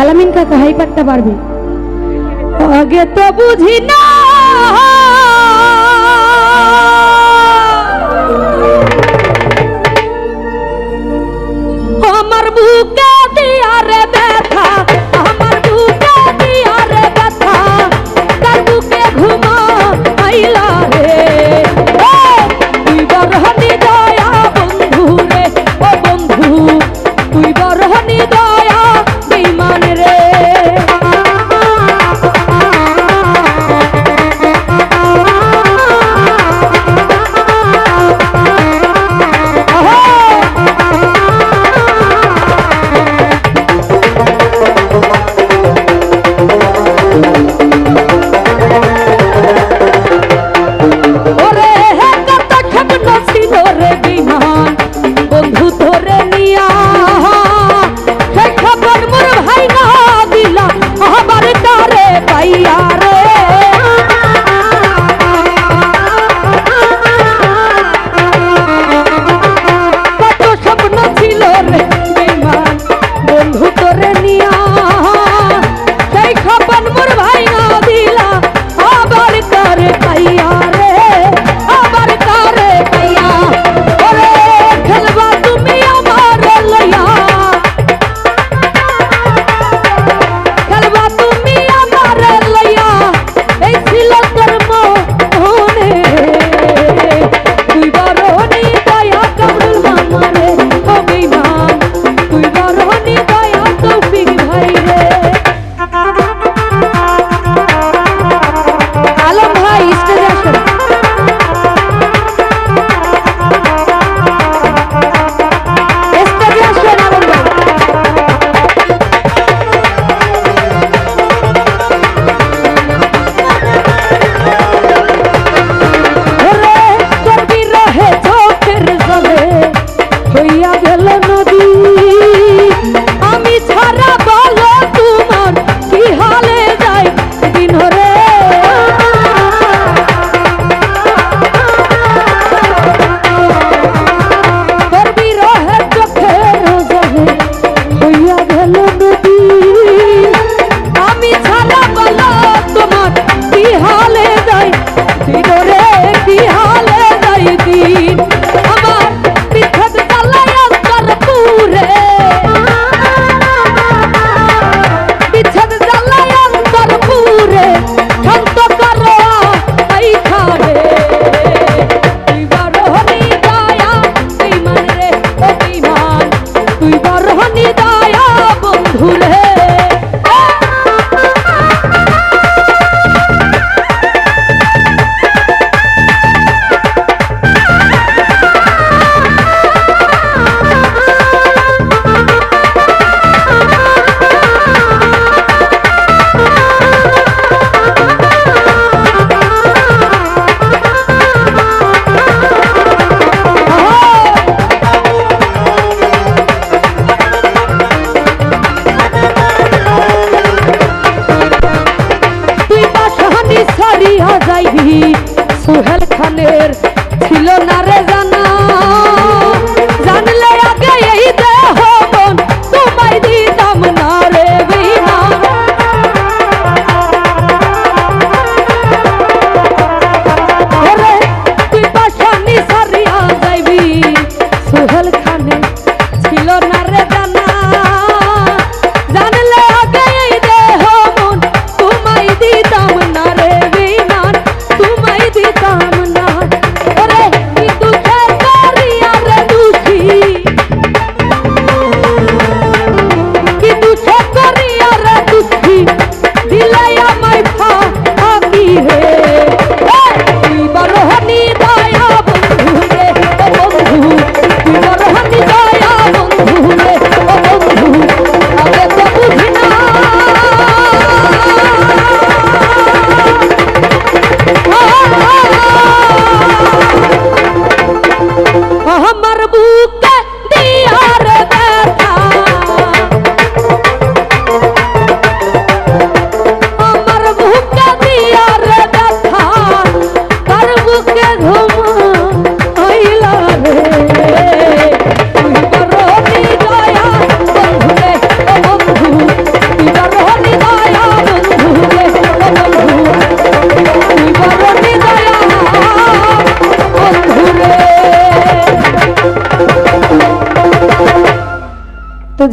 আলামিন কাকা হাই পারবে আগে তো বুঝি না তুই বড় নিদা নাইভি সোহেল খানের ছিল না রে জানা। জানলে আগে এই